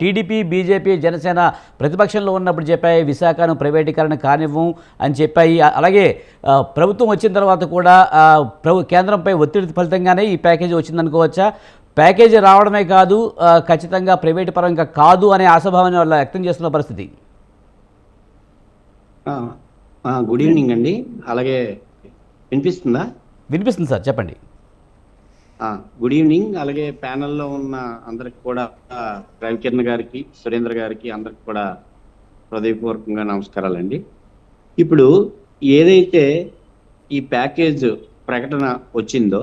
TDP BJP Janasena ప్రతిపక్షంలో ఉన్నప్పుడు చెప్పాయి విశాఖను ప్రైవేటీకరణ కానివ్వం అని చెప్పాయి. అలాగే ప్రభుత్వం వచ్చిన తర్వాత కూడా ప్రభు కేంద్రంపై ఒత్తిడి ఫలితంగానే ఈ ప్యాకేజీ వచ్చిందనుకోవచ్చా ప్యాకేజీ రావడమే కాదు ఖచ్చితంగా ప్రైవేటు పరంగా కాదు అనే ఆశాభావాన్ని వాళ్ళు వ్యక్తం చేస్తున్న పరిస్థితి. గుడ్ ఈవినింగ్ అండి. అలాగే వినిపిస్తుందా? వినిపిస్తుంది సార్ చెప్పండి. గుడ్ ఈవినింగ్ అలాగే ప్యానెల్లో ఉన్న అందరికి కూడా రవికిరణ్ గారికి సురేంద్ర గారికి అందరికి కూడా హృదయపూర్వకంగా నమస్కారాలండి. ఇప్పుడు ఏదైతే ఈ ప్యాకేజ్ ప్రకటన వచ్చిందో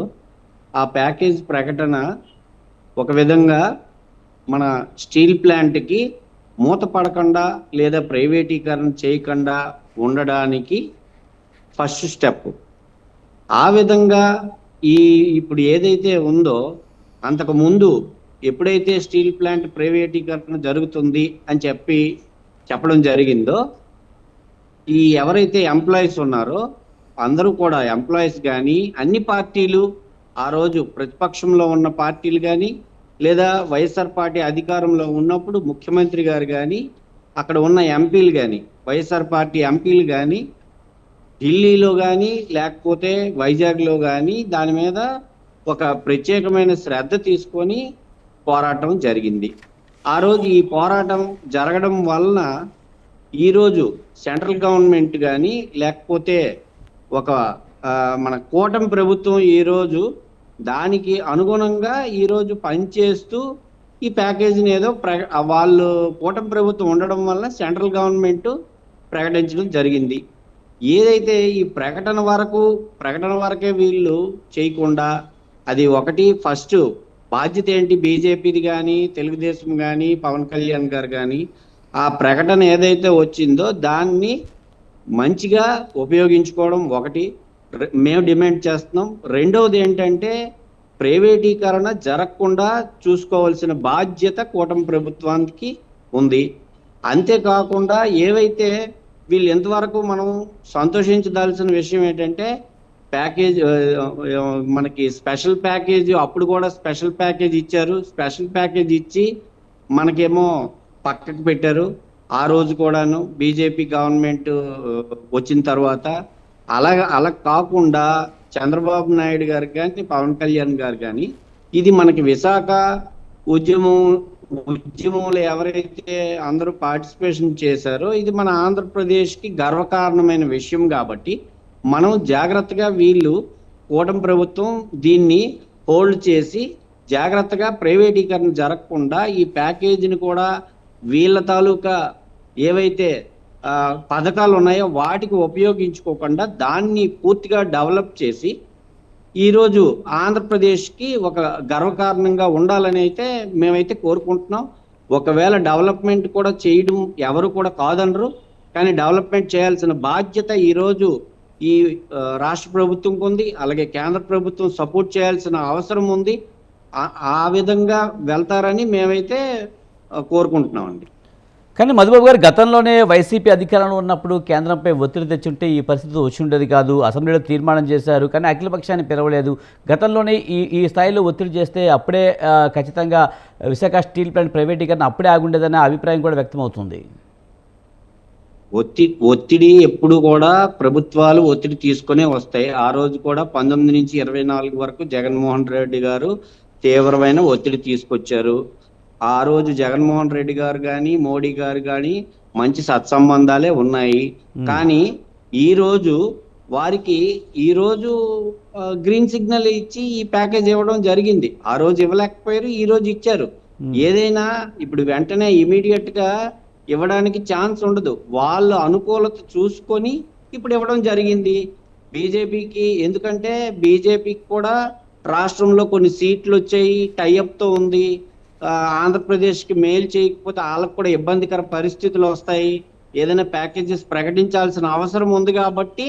ఆ ప్యాకేజ్ ప్రకటన ఒక విధంగా మన స్టీల్ ప్లాంట్కి మూత పడకుండా లేదా ప్రైవేటీకరణ చేయకుండా ఉండడానికి ఫస్ట్ స్టెప్. ఆ విధంగా ఈ ఇప్పుడు ఏదైతే ఉందో అంతకు ముందు ఎప్పుడైతే స్టీల్ ప్లాంట్ ప్రైవేటీకరణ జరుగుతుంది అని చెప్పి చెప్పడం జరిగిందో ఈ ఎవరైతే ఎంప్లాయీస్ ఉన్నారో అందరూ కూడా ఎంప్లాయీస్ కానీ అన్ని పార్టీలు ఆ రోజు ప్రతిపక్షంలో ఉన్న పార్టీలు కానీ లేదా వైఎస్ఆర్ పార్టీ అధికారంలో ఉన్నప్పుడు ముఖ్యమంత్రి గారు కానీ అక్కడ ఉన్న ఎంపీలు కానీ వైఎస్ఆర్ పార్టీ ఎంపీలు కానీ ఢిల్లీలో కానీ లేకపోతే వైజాగ్లో కానీ దాని మీద ఒక ప్రత్యేకమైన శ్రద్ధ తీసుకొని పోరాటం జరిగింది. ఆ రోజు ఈ పోరాటం జరగడం వలన ఈరోజు సెంట్రల్ గవర్నమెంట్ కానీ లేకపోతే ఒక మన కూటమి ప్రభుత్వం ఈరోజు దానికి అనుగుణంగా ఈరోజు పనిచేస్తూ ఈ ప్యాకేజీని ఏదో ప్ర వాళ్ళు కూటమి ప్రభుత్వం ఉండడం వల్ల సెంట్రల్ గవర్నమెంట్ ప్రకటించడం జరిగింది. ఏదైతే ఈ ప్రకటన వరకు ప్రకటన వరకే వీళ్ళు చేయకుండా అది ఒకటి ఫస్ట్ బాధ్యత ఏంటి బీజేపీది కానీ తెలుగుదేశం కానీ పవన్ కళ్యాణ్ గారు కానీ ఆ ప్రకటన ఏదైతే వచ్చిందో దాన్ని మంచిగా ఉపయోగించుకోవడం ఒకటి. మేము డిమాండ్ చేస్తున్నాం. రెండవది ఏంటంటే ప్రైవేటీకరణ జరగకుండా చూసుకోవాల్సిన బాధ్యత కూటమి ప్రభుత్వానికి ఉంది. అంతేకాకుండా ఏవైతే వీళ్ళు ఎంతవరకు మనం సంతోషించదాల్సిన విషయం ఏంటంటే ప్యాకేజ్ మనకి స్పెషల్ ప్యాకేజ్ అప్పుడు కూడా స్పెషల్ ప్యాకేజ్ ఇచ్చారు. స్పెషల్ ప్యాకేజ్ ఇచ్చి మనకేమో పక్కకు పెట్టారు. ఆ రోజు కూడాను బీజేపీ గవర్నమెంట్ వచ్చిన తర్వాత అలా అలా కాకుండా చంద్రబాబు నాయుడు గారు కానీ పవన్ కళ్యాణ్ గారు కానీ ఇది మనకి విశాఖ ఉద్యమం ఉద్యమంలో ఎవరైతే అందరూ పార్టిసిపేషన్ చేశారో ఇది మన ఆంధ్రప్రదేశ్కి గర్వకారణమైన విషయం కాబట్టి మనం జాగ్రత్తగా వీళ్ళు కూటమి ప్రభుత్వం దీన్ని హోల్డ్ చేసి జాగ్రత్తగా ప్రైవేటీకరణ జరగకుండా ఈ ప్యాకేజీని కూడా వీళ్ళ తాలూకా ఏవైతే పథకాలు ఉన్నాయో వాటికి ఉపయోగించుకోకుండా దాన్ని పూర్తిగా డెవలప్ చేసి ఈరోజు ఆంధ్రప్రదేశ్కి ఒక గర్వకారణంగా ఉండాలని అయితే మేమైతే కోరుకుంటున్నాం. ఒకవేళ డెవలప్మెంట్ కూడా చేయడం ఎవరు కూడా కాదనరు. కానీ డెవలప్మెంట్ చేయాల్సిన బాధ్యత ఈరోజు ఈ రాష్ట్ర ప్రభుత్వంకి ఉంది అలాగే కేంద్ర ప్రభుత్వం సపోర్ట్ చేయాల్సిన అవసరం ఉంది. ఆ- విధంగా వెళ్తారని మేమైతే కోరుకుంటున్నామండి. కానీ మధుబాబు గారు గతంలోనే వైసీపీ అధికారంలో ఉన్నప్పుడు కేంద్రంపై ఒత్తిడి తెచ్చుంటే ఈ పరిస్థితి వచ్చి ఉండేది కాదు. అసెంబ్లీలో తీర్మానం చేశారు. కానీ అఖిల పక్షాన్ని పిలవలేదు. గతంలోనే ఈ ఈ స్థాయిలో ఒత్తిడి చేస్తే అప్పుడే ఖచ్చితంగా విశాఖ స్టీల్ ప్లాంట్ ప్రైవేటీకరణ అప్పుడే ఆగుండేదనే అభిప్రాయం కూడా వ్యక్తమవుతుంది. ఒత్తి ఒత్తిడి ఎప్పుడు కూడా ప్రభుత్వాలు ఒత్తిడి తీసుకునే వస్తాయి. ఆ రోజు కూడా పంతొమ్మిది నుంచి ఇరవై నాలుగు వరకు జగన్మోహన్ రెడ్డి గారు తీవ్రమైన ఒత్తిడి తీసుకొచ్చారు. ఆ రోజు జగన్మోహన్ రెడ్డి గారు కానీ మోడీ గారు కానీ మంచి సత్సంబంధాలే ఉన్నాయి. కానీ ఈ రోజు వారికి ఈ రోజు గ్రీన్ సిగ్నల్ ఇచ్చి ఈ ప్యాకేజ్ ఇవ్వడం జరిగింది. ఆ రోజు ఇవ్వలేకపోయారు ఈ రోజు ఇచ్చారు. ఏదైనా ఇప్పుడు వెంటనే ఇమీడియట్గా ఇవ్వడానికి ఛాన్స్ ఉండదు. వాళ్ళ అనుకూలత చూసుకొని ఇప్పుడు ఇవ్వడం జరిగింది. బీజేపీకి ఎందుకంటే బీజేపీకి కూడా రాష్ట్రంలో కొన్ని సీట్లు వచ్చాయి టైఅప్తో ఉంది. ఆంధ్రప్రదేశ్కి మేలు చేయకపోతే వాళ్ళకు కూడా ఇబ్బందికర పరిస్థితులు వస్తాయి. ఏదైనా ప్యాకేజెస్ ప్రకటించాల్సిన అవసరం ఉంది కాబట్టి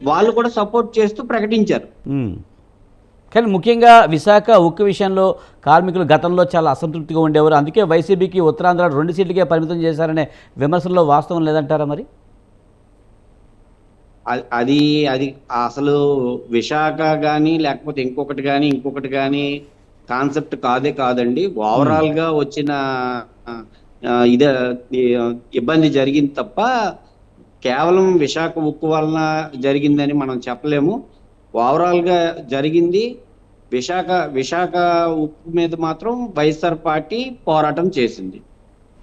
వాళ్ళు కూడా సపోర్ట్ చేస్తూ ప్రకటించారు. కానీ ముఖ్యంగా విశాఖ ఉక్కు విషయంలో కార్మికులు గతంలో చాలా అసంతృప్తిగా ఉండేవారు. అందుకే వైసీపీకి ఉత్తరాంధ్ర రెండు సీట్లకే పరిమితం చేశారనే విమర్శల్లో వాస్తవం లేదంటారా మరి? అది అది అసలు విశాఖ కానీ లేకపోతే ఇంకొకటి కానీ ఇంకొకటి కానీ కాన్సెప్ట్ కాదే కాదండి. ఓవరాల్గా వచ్చిన ఇదే ఇబ్బంది జరిగింది తప్ప కేవలం విశాఖ ఉక్కు వలన జరిగిందని మనం చెప్పలేము. ఓవరాల్గా జరిగింది. విశాఖ విశాఖ ఉక్కు మీద మాత్రం వైఎస్ఆర్ పార్టీ పోరాటం చేసింది.